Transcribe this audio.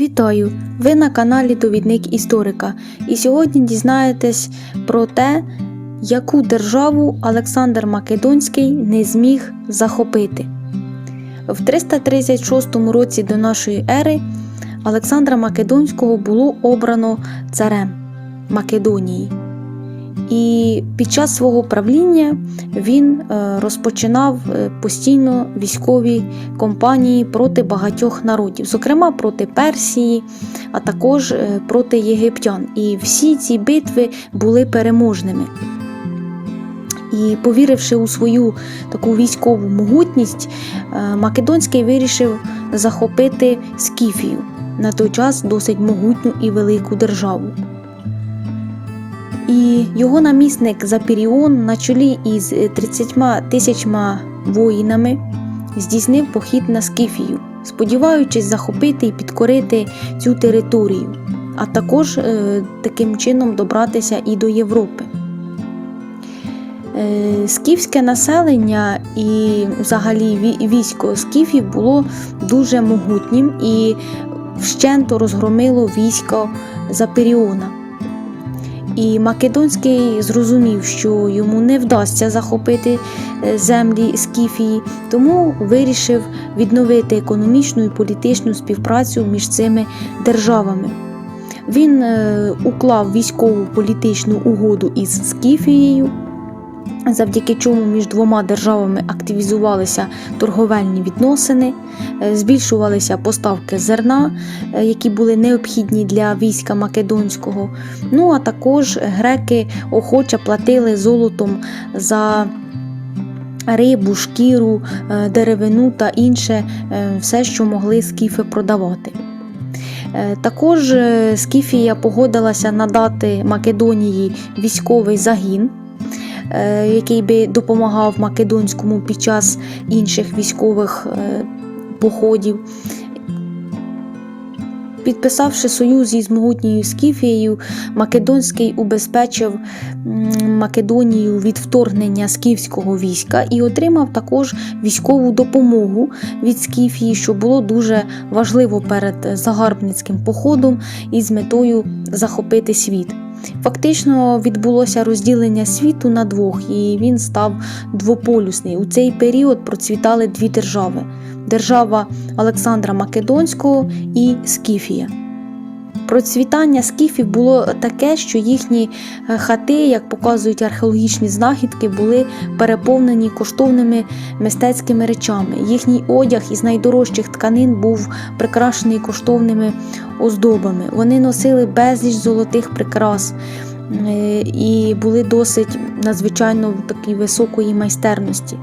Вітаю! Ви на каналі Довідник Історика. І сьогодні дізнаєтесь про те, яку державу Олександр Македонський не зміг захопити. В 336 році до нашої ери Олександра Македонського було обрано царем Македонії. І під час свого правління він е, розпочинав е, постійно військові кампанії проти багатьох народів, зокрема проти Персії, а також е, проти єгиптян. І всі ці битви були переможними. І повіривши у свою таку військову могутність, Македонський вирішив захопити Скіфію на той час досить могутню і велику державу. І його намісник Запіріон на чолі із 30 тисячма воїнами здійснив похід на Скіфію, сподіваючись захопити і підкорити цю територію, а також е, таким чином добратися і до Європи. Е, Скіфське населення і взагалі військо скіфів було дуже могутнім і вщенто розгромило військо Запіріона. І Македонський зрозумів, що йому не вдасться захопити е, землі Скіфії, тому вирішив відновити економічну і політичну співпрацю між цими державами. Він е, уклав військову політичну угоду із Скіфією, завдяки чому між двома державами активізувалися торговельні відносини, е, збільшувалися поставки зерна, е, які були необхідні для війська Македонського. Ну а також греки охоче платили золотом за рибу, шкіру, е, деревину та інше, все, що могли скіфи продавати. Також Скіфія погодилася надати Македонії військовий загін, який би допомагав Македонському під час інших військових е, походів. Підписавши союз із могутньою Скіфією, Македонський убезпечив Македонію від вторгнення скіфського війська і отримав також військову допомогу від Скіфії, що було дуже важливо перед загарбницьким походом із метою захопити світ. Фактично відбулося розділення світу на двох, і він став двополюсний. У цей період процвітали дві держави: держава Олександра Македонського і Скіфія. Процвітання скіфів було таке, що їхні е, хати, як показують археологічні знахідки, були переповнені коштовними мистецькими речами. Їхній одяг із найдорожчих тканин був прикрашений коштовними оздобами. Вони носили безліч золотих прикрас е, і були досить надзвичайно такої високої майстерності.